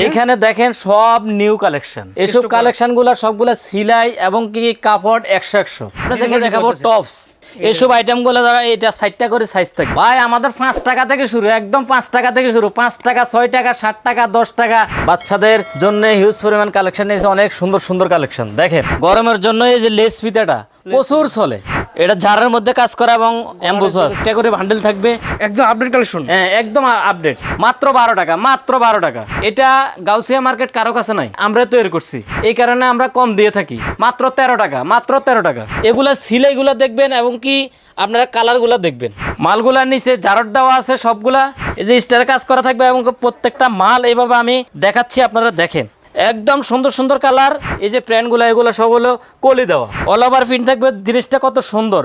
এখানে দেখেন সব নিউ কালেকশন এসব কালেকশনগুলা সবগুলা সিলাই এবং কি কাপড় একশো একশো। আপনাদেরকে দেখাবো টপস এইসব আইটেমগুলো দ্বারা এটা ষাটটা করে সাইজ থাকে। ভাই আমাদের পাঁচ টাকা থেকে শুরু একদম পাঁচ টাকা থেকে শুরু। পাঁচ টাকা ছয় টাকা ষাট টাকা দশ টাকা। বাচ্চাদের জন্য হিউজ পরিমাণ কালেকশন এসে অনেক সুন্দর সুন্দর কালেকশন দেখেন গরমের জন্য এই যে লেস ফিতাটা প্রচুর চলে। এটা ঝাড়ের মধ্যে কাজ করা এবং অ্যাম্বুসাস এটা করে ভান্ডেল থাকবে। একদম আপডেট কালেকশন হ্যাঁ একদম আপডেট মাত্র বারো টাকা মাত্র বারো টাকা। এটা গাউসিয়া মার্কেট কারও কাছে নাই আমরা তৈরি করছি। এই কারণে আমরা কম দিয়ে থাকি। মাত্র তেরো টাকা মাত্র তেরো টাকা। এগুলা সিলাইগুলো দেখবেন এবং কি আপনারা কালারগুলো দেখবেন। মালগুলার নিচে জারট দেওয়া আছে সবগুলা। এই যে স্টার কাজ করা থাকবে এবং প্রত্যেকটা মাল এইভাবে আমি দেখাচ্ছি আপনারা দেখেন। একদম সুন্দর সুন্দর কালার, এই যে প্যান্টগুলো, এগুলো সব হলো কলি দেওয়া। অল ওভার প্রিন্ট থাকবে জিনিসটা কত সুন্দর।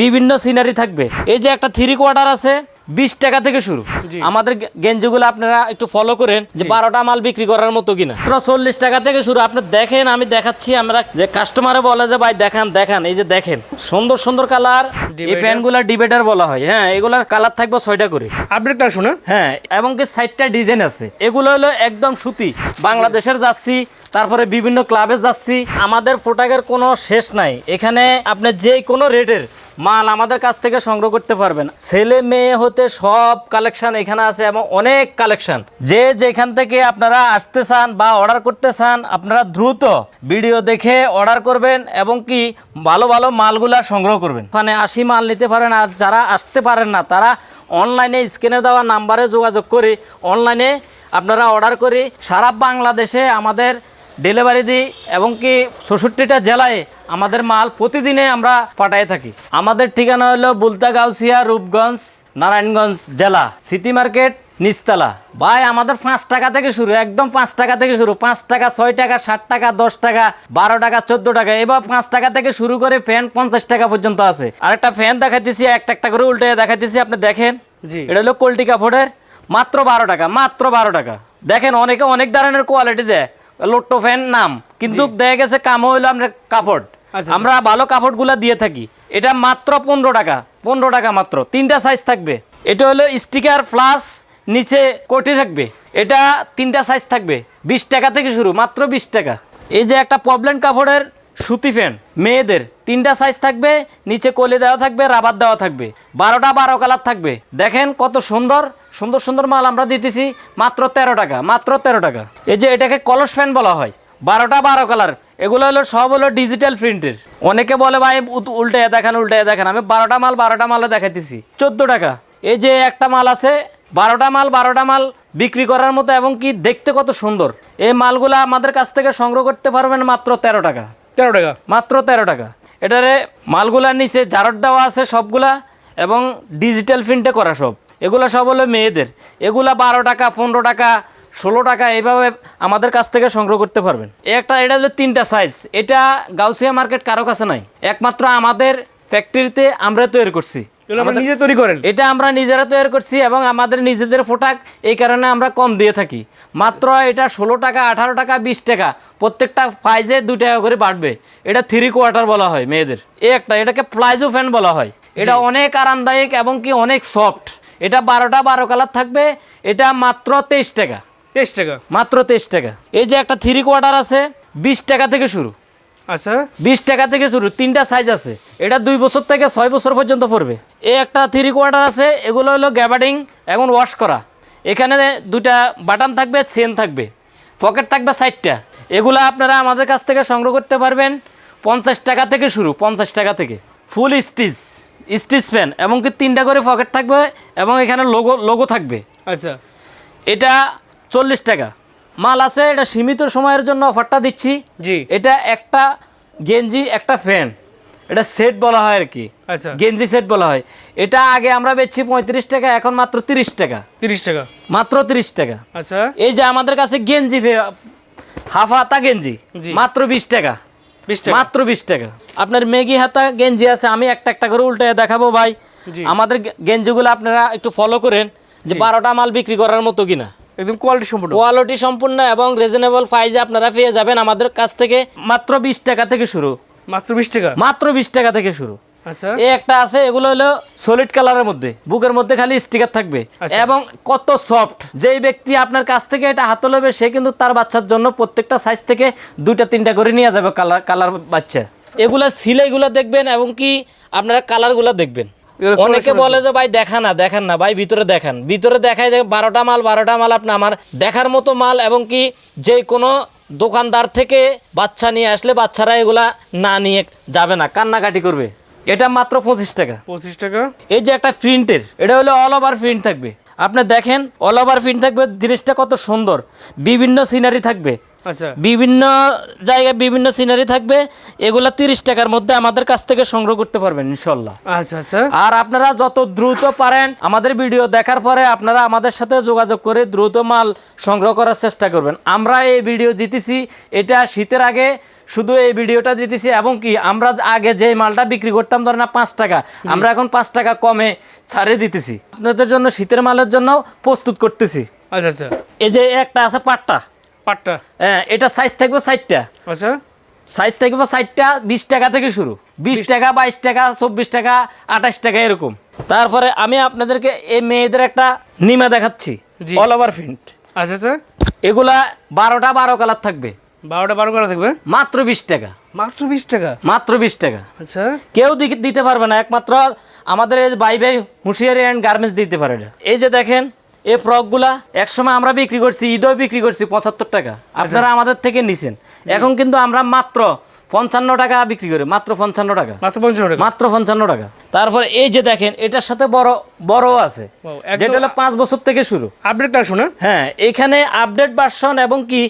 বিভিন্ন সিনারি থাকবে। এই যে একটা থ্রি কোয়ার্টার আছে বিশ টাকা থেকে শুরু। আমাদের গেঞ্জিগুলো আপনারা একটু ফলো করেন যে বারোটা মাল বিক্রি করার মতো কিনা। মাত্র চল্লিশ টাকা থেকে শুরু। আপনি দেখেন আমি দেখাচ্ছি আমরা যে কাস্টমারে বলে যে ভাই দেখান দেখান। এই যে দেখেন সুন্দর সুন্দর কালার এই প্যান্টগুলা ডিবেটার বলা হয়। হ্যাঁ এগুলার কালার থাকবে ছয়টা করে। আপডেট কালেকশন হ্যাঁ হ্যাঁ এবং কি সাইডটা ডিজাইন আছে। এগুলো হলো একদম সুতি। বাংলাদেশের যাচ্ছি তারপরে বিভিন্ন ক্লাবে যাচ্ছি। আমাদের প্রোডাক্টের কোনো শেষ নাই। এখানে আপনি যে কোনো রেটের মাল আমাদের কাছ থেকে সংগ্রহ করতে পারবেন। ছেলে, মেয়ে হতে সব কালেকশন এখানে আছে এবং অনেক কালেকশন যে যেখান থেকে আপনারা আসতে চান বা অর্ডার করতে চান, আপনারা দ্রুত ভিডিও দেখে অর্ডার করবেন এবং কি ভালো ভালো মালগুলা সংগ্রহ করবেন। ওখানে আসি মাল নিতে পারেন আর যারা আসতে পারেন না, তারা অনলাইনে স্ক্রিনে দেওয়া নাম্বারে যোগাযোগ করে অনলাইনে আপনারা অর্ডার করে সারা বাংলাদেশে আমাদের ডেলিভারি দিই এবং কি চৌষট্টিটা জেলায় আমাদের মাল প্রতিদিনে আমরা পাঠাই থাকি। আমাদের ঠিকানা হলো বুলতা গাউসিয়া রূপগঞ্জ নারায়ণগঞ্জ জেলা সিটি মার্কেট নিচতলা। ভাই আমাদের পাঁচ টাকা থেকে শুরু একদম পাঁচ টাকা থেকে শুরু। পাঁচ টাকা ছয় টাকা ষাট টাকা দশ টাকা বারো টাকা চোদ্দ টাকা এবার পাঁচ টাকা থেকে শুরু করে ফ্যান পঞ্চাশ টাকা পর্যন্ত আছে। আর একটা ফ্যান দেখাইতেছি একটা একটা করে উল্টে দেখাইতেছি আপনি দেখেন। জি। এটা হলো কোল্টি কাপড়ের মাত্র বারো টাকা মাত্র বারো টাকা। দেখেন অনেকে অনেক ধরনের কোয়ালিটি দেয়। লোট্টো ফ্যান নাম। কিন্তু দেখা গেছে কাম হইল আমরা কাপড়। আচ্ছা। আমরা ভালো কাপড়গুলো দিয়ে থাকি। এটা মাত্র পনেরো টাকা। পনেরো টাকা মাত্র। তিনটা সাইজ থাকবে। এটা হলো স্টিকার প্লাস নিচে কোটি থাকবে। এটা তিনটা সাইজ থাকবে। বিশ টাকা থেকে শুরু মাত্র বিশ টাকা। এই যে একটা প্রবলেম কাপড়ের সুতি ফ্যান মেয়েদের তিনটা সাইজ থাকবে। নিচে কলি দেওয়া থাকবে রাবার দেওয়া থাকবে। বারোটা বারো কালার থাকবে। দেখেন কত সুন্দর। সুন্দর সুন্দর মাল আমরা দিতেছি মাত্র তেরো টাকা মাত্র তেরো টাকা। এই যে এটাকে কলস ফ্যান বলা হয় বারোটা বারো কালার এগুলো হলো সব হলো ডিজিটাল প্রিন্টের অনেকে বলে ভাই উল্টে দেখান উল্টে দেখান আমি বারোটা মাল বারোটা মালে দেখাইতেছি। চোদ্দ টাকা। এই যে একটা মাল আছে বারোটা মাল বারোটা মাল বিক্রি করার মতো এবং কি দেখতে কত সুন্দর। এই মালগুলো আমাদের কাছ থেকে সংগ্রহ করতে পারবেন মাত্র তেরো টাকা। তেরো টাকা। মাত্র তেরো টাকা। এটারে মালগুলার নিচে জারট দেওয়া আছে সবগুলা এবং ডিজিটাল প্রিন্টে করা সব। এগুলা সব হলো মেয়েদের। এগুলা বারো টাকা পনেরো টাকা ষোলো টাকা এইভাবে আমাদের কাছ থেকে সংগ্রহ করতে পারবেন। একটা এটা হলো তিনটা সাইজ এটা গাউসিয়া মার্কেট কারও কাছে নাই। একমাত্র আমাদের ফ্যাক্টরিতে আমরা তৈরি করছি। নিজে তৈরি করেন। এটা আমরা নিজেরা তৈরি করছি এবং আমাদের নিজেদের প্রোডাক্ট এই কারণে আমরা কম দিয়ে থাকি। মাত্র এটা ষোলো টাকা আঠারো টাকা বিশ টাকা। প্রত্যেকটা প্রাইজে দু টাকা করে বাড়বে। এটা থ্রি কোয়ার্টার বলা হয় মেয়েদের। এই একটা এটাকে প্লাইজো ফ্যান বলা হয়। এটা অনেক আরামদায়ক এবং কি অনেক সফট এটা বারোটা বারো কালার থাকবে এটা মাত্র তেইশ টাকা। তেইশ টাকা? মাত্র তেইশ টাকা। এই যে একটা থ্রি কোয়ার্টার আছে বিশ টাকা থেকে শুরু। আচ্ছা। বিশ টাকা থেকে শুরু তিনটা সাইজ আছে। এটা দুই বছর থেকে ছয় বছর পর্যন্ত পড়বে। এই একটা থ্রি কোয়ার্টার আছে এগুলো হলো গ্যাবার্ডিং এবং ওয়াশ করা। এখানে দুটা বাটন থাকবে চেন থাকবে। পকেট থাকবে সাইডটা এগুলো আপনারা আমাদের কাছ থেকে সংগ্রহ করতে পারবেন পঞ্চাশ টাকা থেকে শুরু পঞ্চাশ টাকা থেকে। ফুল স্টিচ স্টিচ প্যান এবং কি তিনটা করে পকেট থাকবে এবং এখানে লোগো লোগো থাকবে। আচ্ছা। এটা চল্লিশ টাকা। মাল আছে এটা সীমিত সময়ের জন্য অফারটা দিচ্ছি। জি। এটা একটা গেঞ্জি একটা ফ্যান। এটা সেট বলা হয় আর কি। আচ্ছা। গেঞ্জি সেট বলা হয়। এটা আগে আমরা বেচছি পঁয়ত্রিশ টাকা এখন মাত্র তিরিশ টাকা। তিরিশ টাকা। মাত্র তিরিশ টাকা। আচ্ছা। এই যে আমাদের কাছে গেঞ্জি হাফ হাতা গেঞ্জি মাত্র বিশ টাকা। মাত্র বিশ টাকা। আপনার মেগি হাতা গেঞ্জি আছে আমি একটা একটা করে উল্টে দেখাবো ভাই। আমাদের গেঞ্জিগুলো আপনারা একটু ফলো করেন যে বারোটা মাল বিক্রি করার মতো কিনা। একদম কোয়ালিটি সম্পূর্ণ কোয়ালিটি সম্পূর্ণ এবং রিজনেবল প্রাইসে আপনারা পেয়ে যাবেন আমাদের কাছ থেকে মাত্র বিশ টাকা থেকে শুরু। মাত্র বিশ টাকা। মাত্র বিশ টাকা থেকে শুরু। এই একটা আছে এগুলো হলো সলিড কালারের মধ্যে। বুকের মধ্যে খালি স্টিকার থাকবে। আচ্ছা। এবং কত সফট যেই ব্যক্তি আপনার কাছ থেকে এটা হাতে লবে সে কিন্তু তার বাচ্চার জন্য প্রত্যেকটা সাইজ থেকে দুইটা তিনটা করে নিয়ে যাবে কালার কালার বাচ্চা। এগুলা সিলাইগুলো দেখবেন এবং কি আপনারা কালারগুলো দেখবেন। অনেকে বলে যে ভাই দেখা না দেখান না ভাই ভিতরে দেখান। ভিতরে দেখায় বারোটা মাল বারোটা মাল আপনি আমার দেখার মতো মাল এবং কি যে কোনো দোকানদার থেকে বাচ্চা নিয়ে আসলে বাচ্চারা এগুলা না নিয়ে যাবে না কান্নাকাটি করবে। এটা মাত্র পঁচিশ টাকা। পঁচিশ টাকা। এই যে একটা প্রিন্টের এটা হলো অল ওভার প্রিন্ট থাকবে। আপনি দেখেন অল ওভার প্রিন্ট থাকবে জিনিসটা কত সুন্দর। বিভিন্ন সিনারি থাকবে। আচ্ছা। বিভিন্ন জায়গায় বিভিন্ন সিনারি থাকবে এগুলা তিরিশ টাকার মধ্যে আমাদের কাছ থেকে সংগ্রহ করতে পারবেন ইনশাল্লাহ। আচ্ছা আচ্ছা। আর আপনারা যত দ্রুত পারেন আমাদের ভিডিও দেখার পরে আপনারা আমাদের সাথে যোগাযোগ করে দ্রুত মাল সংগ্রহ করার চেষ্টা করবেন। আমরা এই ভিডিও দিতেছি এটা শীতের আগে শুধু এই ভিডিওটা দিতেছি এবং কি আমরা আগে যে মালটা বিক্রি করতাম ধরেন না পাঁচ টাকা আমরা এখন পাঁচ টাকা কমে ছাড়ে দিতেছি। আপনাদের জন্য শীতের মালের জন্য প্রস্তুত করতেছি। আচ্ছা আচ্ছা। এই যে একটা আছে পাটটা পাটটা? হ্যাঁ এটা সাইজ থাকবে সাইডটা আচ্ছা। সাইজ থাকবে সাইডটা বিশ টাকা থেকে শুরু। বিশ টাকা বাইশ টাকা চব্বিশ টাকা আঠাশ টাকা এরকম। তারপরে আমি আপনাদেরকে এই মেয়েদের একটা নিমা দেখাচ্ছি। অল ওভার প্রিন্ট আচ্ছা আচ্ছা। এগুলা বারোটা বারো কালার থাকবে। বারোটা বারো করা থাকবে? মাত্র বিশ টাকা। মাত্র বিশ টাকা? মাত্র বিশ টাকা। আচ্ছা। কেউ দিতে পারবে না একমাত্র আমাদের এই Bhai Bhai hosiery and garments দিতে পারে এই যে দেখেন এই ফ্রকগুলা একসময় আমরা বিক্রি করছি ঈদও বিক্রি করছি পঁচাত্তর টাকা। আপনারা আমাদের থেকে নিছেন। এখন কিন্তু আমরা মাত্র পঞ্চান্ন টাকা বিক্রি করি মাত্র পঞ্চান্ন টাকা। মাত্র পঞ্চান্ন টাকা। মাত্র পঞ্চান্ন টাকা। তারপরে এই যে দেখেন এটার সাথে বড় বড় আছে। যেটা হলো পাঁচ বছর থেকে শুরু। আপডেট কার হ্যাঁ এখানে আপডেট ভার্সন এবং কি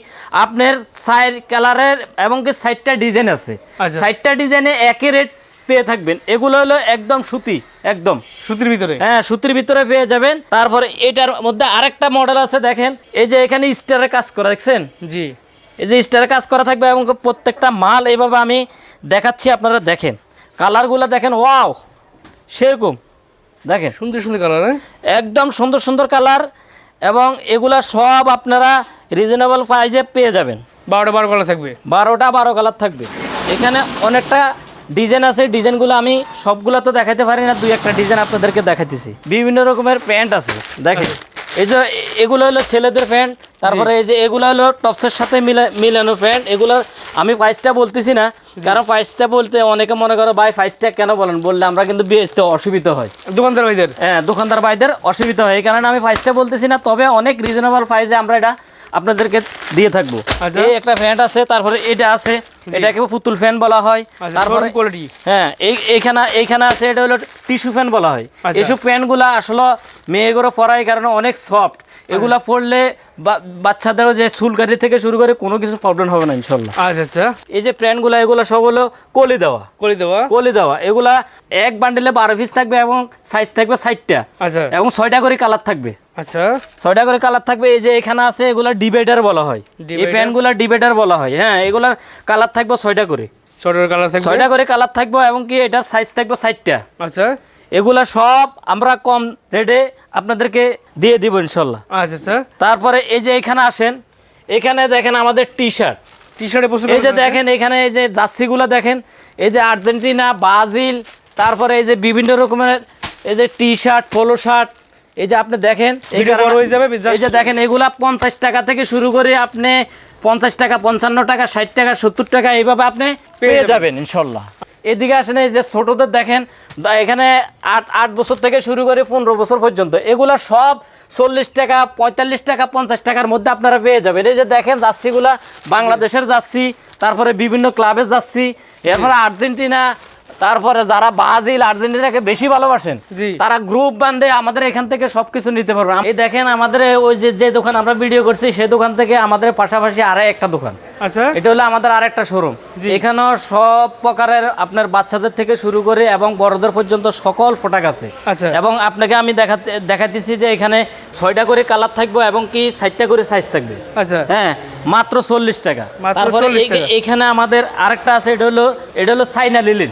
আপনার সাইড কালারের এবং কি সাইডটা ডিজাইন আছে। আচ্ছা। সাইডটা ডিজাইনে একই রেট পেয়ে থাকবেন। এগুলো হলো একদম সুতি একদম। সুতির ভিতরে? হ্যাঁ সুতির ভিতরে পেয়ে যাবেন। তারপরে এটার মধ্যে আরেকটা মডেল আছে দেখেন। এই যে এখানে স্টারের কাজ করা দেখছেন? জি। এই যে স্টারের কাজ করা থাকবে এবং প্রত্যেকটা মাল এইভাবে আমি দেখাচ্ছি আপনারা দেখেন। কালারগুলো দেখেন ওয়াও সেরকম। দেখেন। সুন্দর সুন্দর কালার হ্যাঁ? একদম সুন্দর সুন্দর কালার এবং এগুলা সব আপনারা রিজনেবল প্রাইজে পেয়ে যাবেন। বারোটা বারো কালার থাকবে? বারোটা বারো কালার থাকবে। এখানে অনেকটা ডিজাইন আছে ডিজাইনগুলো আমি সবগুলো তো দেখাতে পারি না দুই একটা ডিজাইন আপনাদেরকে দেখাইতেছি। বিভিন্ন রকমের প্যান্ট আছে দেখেন। এই যে এগুলো হলো ছেলেদের প্যান্ট তারপরে এই যে এগুলো হলো টপসের সাথে মিলা মিলানো প্যান্ট এগুলো আমি প্রাইসটা বলতেছি না কারণ প্রাইসটা বলতে অনেকে মনে করো ভাই প্রাইসটা কেন বলেন? বললে আমরা কিন্তু বেচতে অসুবিধা হয়। দোকানদার ভাইদের? হ্যাঁ দোকানদার ভাইদের অসুবিধা হয়। এই কারণে আমি প্রাইসটা বলতেছি না তবে অনেক রিজনেবল প্রাইসে আমরা এটা আপনাদেরকে দিয়ে থাকব। আচ্ছা। এই একটা প্যান্ট আছে তারপরে এটা আছে এটাকে পুতুল ফ্যান বলা হয় আচ্ছা তারপরে কোয়ালিটি হ্যাঁ এই এইখানে এইখানে আছে এটা হলো টিস্যু ফ্যান বলা হয়। আচ্ছা। এইসব প্যান্টগুলো আসলে মেয়েগুলো পরায় কারণে অনেক সফট এগুলা পরলে বা- বাচ্চাদেরও যে চুলকারি থেকে শুরু করে কোনো কিছু প্রবলেম হবে না ইনশাল্লাহ। আচ্ছা আচ্ছা। এই যে প্যান্টগুলো এগুলো সব হলো কলি দেওয়া। করে দেওয়া। কলি দেওয়া। এগুলা এক বান্ডেলে বারো পিস থাকবে এবং সাইজ থাকবে ষাটটা। আচ্ছা। এবং ছয়টা করে কালার থাকবে। আচ্ছা। ছয়টা করে কালার থাকবে এই যে এখানে আছে এগুলা ডিবেটার বলা হয়। এই? প্যান্টগুলা ডিবেটার বলা হয়। হ্যাঁ এগুলার কালার থাকবে ছয়টা করে। ছোটোর কালার থাকবে? ছয়টা করে কালার থাকবে এবং কি এটার সাইজ থাকবে ষাটটা। আচ্ছা। এগুলা সব আমরা কম রেটে আপনাদেরকে দিয়ে দিব ইনশাল্লাহ। আচ্ছা আচ্ছা। তারপরে এই যে এখানে আসেন এখানে দেখেন আমাদের টি শার্ট টি শার্টে প্রচুর এই যে দেখেন এখানে এই যে জার্সিগুলো দেখেন এই যে আর্জেন্টিনা ব্রাজিল তারপরে এই যে বিভিন্ন রকমের এই যে টি শার্ট পোলো শার্ট এই যে আপনি দেখেন এই হয়ে যে দেখেন এগুলা পঞ্চাশ টাকা থেকে শুরু করে আপনি পঞ্চাশ টাকা পঞ্চান্ন টাকা ষাট টাকা সত্তর টাকা এইভাবে আপনি পেয়ে যাবেন। ইনশাল্লাহ এদিকে আসেন এই যে ছোটদের দেখেন এখানে আট আট বছর থেকে শুরু করে পনেরো বছর পর্যন্ত এগুলা সব চল্লিশ টাকা পঁয়তাল্লিশ টাকা পঞ্চাশ টাকার মধ্যে আপনারা পেয়ে যাবেন এই যে দেখেন জার্সিগুলা বাংলাদেশের জার্সি তারপরে বিভিন্ন ক্লাবের জার্সি এরপরে আর্জেন্টিনা তারপরে যারা ব্রাজিল আর্জেন্টিনাকে বেশি ভালোবাসেন তারা গ্রুপ বান্ধে আমাদের এখান থেকে সবকিছু নিতে পারবে এই দেখেন আমাদের ওই যে যে দোকান আমরা ভিডিও করছি সেই দোকান থেকে আমাদের পাশাপাশি আরও একটা দোকান। আচ্ছা। এটা হলো আমাদের আরেকটা শোরুম জি। এখানেও সব প্রকারের আপনার বাচ্চাদের থেকে শুরু করে এবং বড়দের পর্যন্ত সকল প্রোডাক্ট আছে। আচ্ছা। এবং আপনাকে আমি দেখাতে দেখাতেছি যে এখানে ছয়টা করে কালার থাকবে এবং কি ষাটটা করে সাইজ থাকবে। আচ্ছা। হ্যাঁ মাত্র চল্লিশ টাকা। তারপরে 40 এই- টাকা। এখানে আমাদের আরেকটা আছে এটা হলো এটা হলো সাইনা লিলিন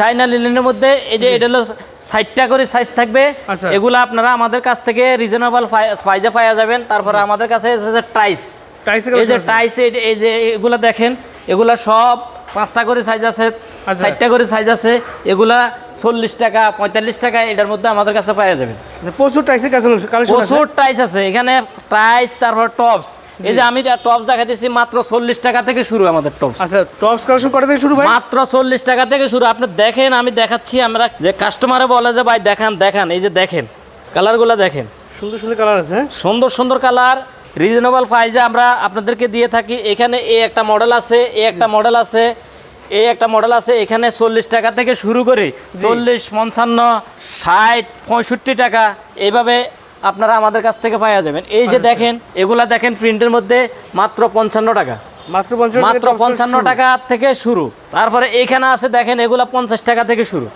চাইনা লিলিনের মধ্যে এই যে এটা হলো ষাটটা করে সাইজ থাকবে। আচ্ছা। এগুলো আপনারা আমাদের কাছ থেকে রিজনেবল প্রাইজে পাওয়া যাবেন। তারপরে আমাদের কাছে এসেছে টাইসে এই যে টাইস এই যে এগুলো দেখেন এগুলো সব পাঁচটা করে সাইজ আছে। আচ্ছা। ষাটটা করে সাইজ আছে এগুলা চল্লিশ টাকা পঁয়তাল্লিশ টাকা এটার মধ্যে আমাদের কাছে পাওয়া যাবে। আচ্ছা, প্রচুর টাইসের আছে। প্রচুর টাইস আছে এখানে টাইস তারপর টপস এই যে আমি টপস দেখাতেছি মাত্র চল্লিশ টাকা থেকে শুরু আমাদের টপস আচ্ছা টপস কালেকশন কটা থেকে শুরু ভাই? মাত্র চল্লিশ টাকা থেকে শুরু। আপনি দেখেন আমি দেখাচ্ছি আমরা যে কাস্টমারে বলে যে ভাই দেখান দেখান এই যে দেখেন কালারগুলো দেখেন। সুন্দর সুন্দর কালার আছে হ্যাঁ? সুন্দর সুন্দর কালার রিজনেবল প্রাইজে আমরা আপনাদেরকে দিয়ে থাকি। এখানে এ একটা মডেল আছে এ একটা মডেল আছে এই একটা মডেল আছে এখানে চল্লিশ টাকা থেকে শুরু করে চল্লিশ পঞ্চান্ন ষাট পঁয়ষট্টি টাকা এইভাবে আপনারা আমাদের কাছ থেকে পাওয়া যাবেন। এই যে দেখেন এগুলা দেখেন প্রিন্টের মধ্যে মাত্র পঞ্চান্ন টাকা। মাত্র পঞ্চান্ন টাকা থেকে শুরু। তারপরে এইখানে আছে দেখেন এগুলা পঞ্চাশ টাকা থেকে শুরু।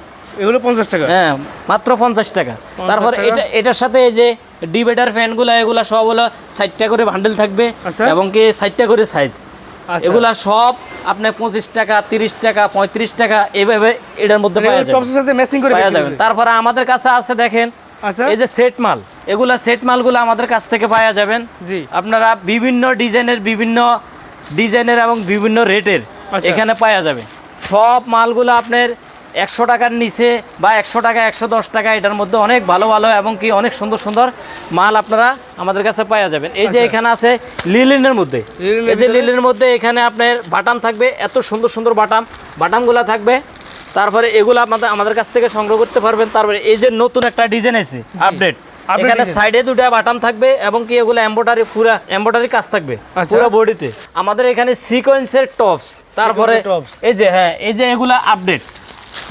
এগুলো পঞ্চাশ টাকা? হ্যাঁ মাত্র পঞ্চাশ টাকা। তারপর এটা এটার সাথে এই যে ডিবেটার ফ্যানগুলো এগুলা সব হলো ষাটটা করে বান্ডেল থাকবে আচ্ছা। এবং কি ষাটটা করে সাইজ। এগুলা সব আপনার পঁচিশ টাকা তিরিশ টাকা পঁয়ত্রিশ টাকা এভাবে এটার মধ্যে পাওয়া করে পাওয়া তারপরে আমাদের কাছে আছে দেখেন আচ্ছা। এই যে সেট মাল এগুলা সেট মালগুলো আমাদের কাছ থেকে পাওয়া যাবেন। জি। আপনারা বিভিন্ন ডিজাইনের বিভিন্ন ডিজাইনের এবং বিভিন্ন রেটের আচ্ছা। এখানে পাওয়া যাবে। সব মালগুলো আপনার একশো টাকার নিচে বা একশো টাকা একশো দশ টাকা এটার মধ্যে অনেক ভালো ভালো এবং কি অনেক সুন্দর সুন্দর মাল আপনারা আমাদের কাছে পাওয়া যাবেন। এই যে আচ্ছা। এখানে আছে লিলিনের মধ্যে। এই যে লিলিনের মধ্যে এখানে আপনার বাটাম থাকবে এত সুন্দর সুন্দর বাটাম। বাটামগুলো থাকবে। তারপরে এগুলো আপনাদের আমাদের কাছ থেকে সংগ্রহ করতে পারবেন। তারপরে এই যে নতুন একটা ডিজাইন আছে আপডেট এখানে সাইডে দুটা বাটাম থাকবে এবং কি এগুলো এম্বোটারি পুরা এম্বোটারি কাজ থাকবে আচ্ছা। পুরো বডিতে আমাদের এখানে সিকোয়েন্সের টপস তারপরে এই যে হ্যাঁ এই যে এগুলো আপডেট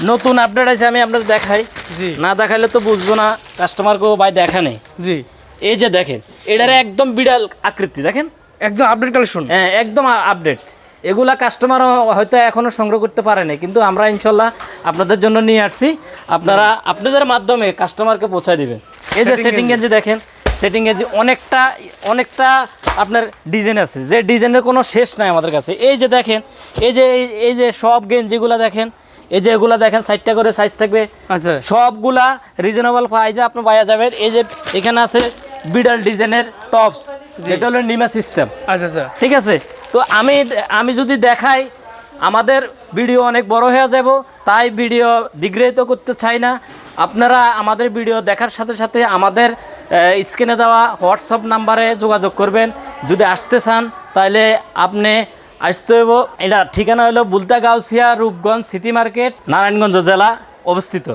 নতুন আপডেট আছে আমি আপনাদের দেখাই। জি। না দেখাইলে তো বুঝব না কাস্টমারকেও ভাই দেখা নেই। জি। এই যে দেখেন এটার একদম বিড়াল আকৃতি দেখেন? একদম আপডেট কালেকশন হ্যাঁ একদম আপডেট এগুলা কাস্টমার হয়তো এখনও সংগ্রহ করতে পারেনি কিন্তু আমরা ইনশাল্লাহ আপনাদের জন্য নিয়ে আসছি। আপনারা আপনাদের মাধ্যমে কাস্টমারকে পৌঁছায় দিবেন। এই যে সেটিং গেঞ্জি। দেখেন সেটিং গেঞ্জি অনেকটা অনেকটা আপনার ডিজাইন আছে। যে ডিজাইনের কোনো শেষ নাই আমাদের কাছে। এই যে দেখেন এই যে এই- এই যে সব গেঞ্জিগুলো দেখেন এই যে এগুলা দেখেন সাইডটা করে সাইজ থাকবে। আচ্ছা। সবগুলা রিজনেবল প্রাইসে আপনি পাওয়া যাবেন। এই যে এখানে আছে বিডাল ডিজাইনের টপস যেটা হলো নিমা সিস্টেম আচ্ছা আচ্ছা। ঠিক আছে? তো আমি আমি যদি দেখাই আমাদের ভিডিও অনেক বড় হয়ে যাব তাই ভিডিও দিগ্রহিত করতে চাই না। আপনারা আমাদের ভিডিও দেখার সাথে সাথে আমাদের স্ক্রিনে দেওয়া হোয়াটসঅ্যাপ নাম্বারে যোগাযোগ করবেন। যদি আসতে চান তাহলে আপনি আসতে হইব। এটা ঠিকানা হলো বুলতা গাউসিয়া রূপগঞ্জ সিটি মার্কেট নারায়ণগঞ্জ জেলা অবস্থিত।